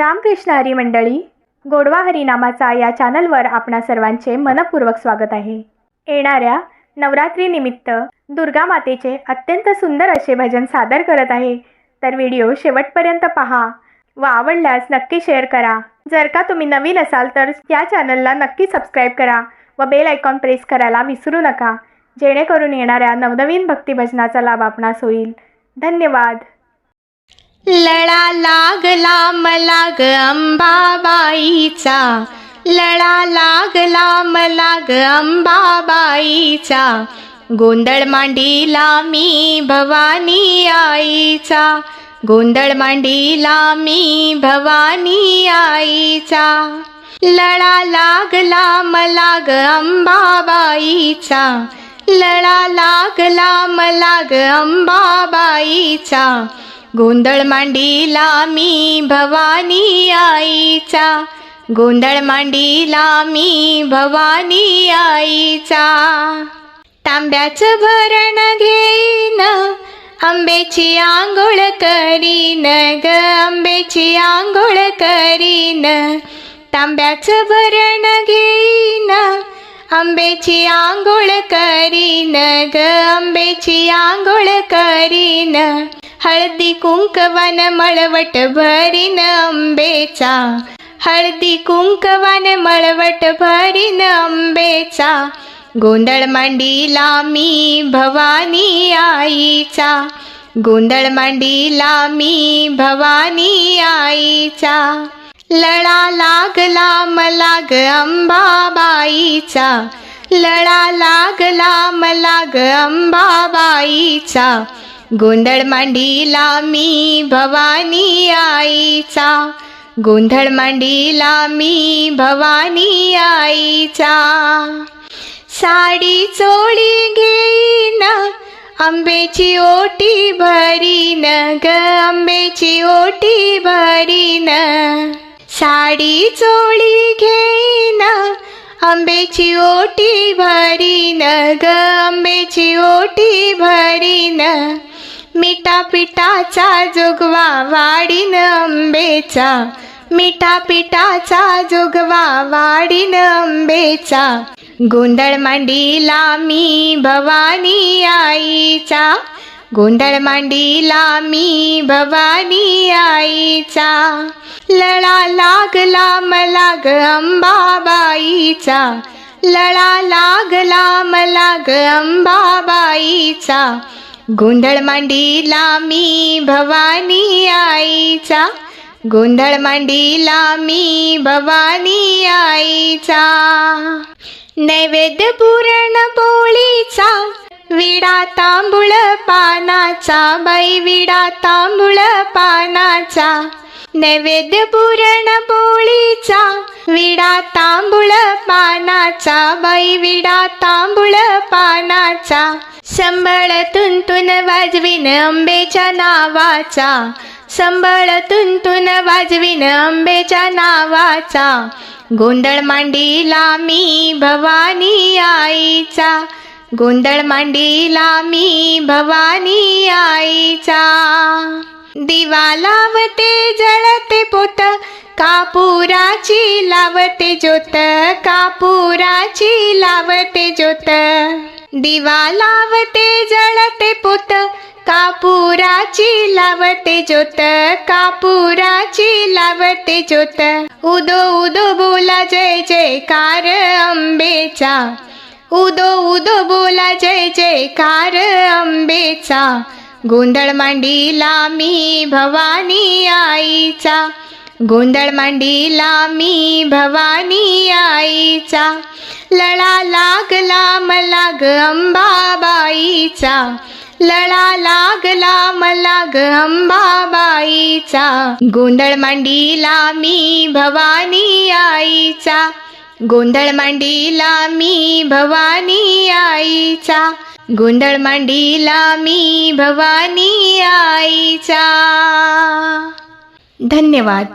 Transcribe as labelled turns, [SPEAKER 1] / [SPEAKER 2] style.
[SPEAKER 1] रामकृष्ण हरी मंडळी गोडवा हरिनामाचा या चॅनलवर आपणा सर्वांचे मनपूर्वक स्वागत आहे. येणाऱ्या नवरात्रीनिमित्त दुर्गा मातेचे अत्यंत सुंदर असे भजन सादर करत आहे. तर व्हिडिओ शेवटपर्यंत पहा व आवडल्यास नक्की शेअर करा. जर का तुम्ही नवीन असाल तर या चॅनलला नक्की सबस्क्राईब करा व बेल आयकॉन प्रेस करायला विसरू नका. जेणेकरून येणाऱ्या नवनवीन भक्तिभजनाचा लाभ आपणास होईल. धन्यवाद.
[SPEAKER 2] लळा लागला मला ग अंबाबाईचा. लळा लागला मला ग अंबाबाईचा. गोंधळ मांडीला मी भवानी आईचा. गोंधळ मांडीला मी भवानी आईचा. लळा लागला मला ग अंबाबाईचा. लळा लागला मला ग अंबाबाईचा. गोंधळ मांडीला मी भवानी आईचा. गोंधळ मांडीला मी भवानी आईचा. तांब्याचं भरण घेईन आंब्याची आंघोळ करीन ग आंब्याची आंघोळ करीन. तांब्याचं भरण घेईन आंब्याची आंघोळ करीन ग आंब्याची आंघोळ करीन हळदी कुंकवान मळवट भरीन आंबेचा हळदी कुंकवान मळवट भरीन आंबेचा गोंधळ मांडीला मी भवानी आईचा गोंधळ मांडीला मी भवानी आईचा लळा लागला मला ग अंबाबाईचा. लळा लागला मला ग अंबाबाईचा. गोंधळ मांडीला मी भवानी आईचा. गोंधळ मांडीला मी भवानी आईचा. साडी चोळी घेईन आंब्याची ओटी भरीन. ग आंब्याची ओटी भरी साडी चोळी घेईन. आंब्याची ओटी भरीन. ग आंब्याची ओटी भरीन. मिठा पिठाचा जोगवा वाडीन आंबेचा मिठा पिठाचा जोगवा वाडीन आंबेचा गोंधळ मांडीला मी भवानी आईचा. गोंधळ मांडीला मी भवानी आईचा. लळा लागला मला ग अंबाबाईचा. लळा लागला मला ग अंबाबाईचा. गोंधळ मांडीला मी भवानी आईचा. गोंधळ मांडीला मी भवानी आईचा. नैवेद्य पुरण पोळीचा. विडा तांबूळ पानाचा बाई विडा तांबूळ पानाचा. नैवेद्य पुरण पोळीचा विडा तांबूळ पानाचा बाई विडा तांबूळ पानाचा. संबळ तुंतुन वाजवीन अंबेच्या नावाचा. संबळ तुंतुन वाजवीन अंबेच्या नावाचा. गोंधळ मांडीला मी भवानी आईचा. गोंधळ मांडीला मी भवानी आईचा. दिवा लावते जळते पोत कापुराची लावते ज्योत कापुराची लावते ज्योत. दिवा लावते जळते पोत कापुराची लावते ज्योत कापुराची लावते ज्योत. उदो उदो बोला जय जयकार अंबेचा. उदो उदो बोला जय जयकार अंबेचा गोंधळ मांडीला मी भवानी आईचा. गोंधळ मांडीला मी भवानी आईचा. लळा लागला मला ग अंबाबाईचा. लळा लागला मला ग अंबाबाईचा. गोंधळ मांडीला मी भवानी आईचा. गोंधळ मांडीला मी भवानी आईचा. गोंधळ मांडीला मी भवानी आईचा. धन्यवाद.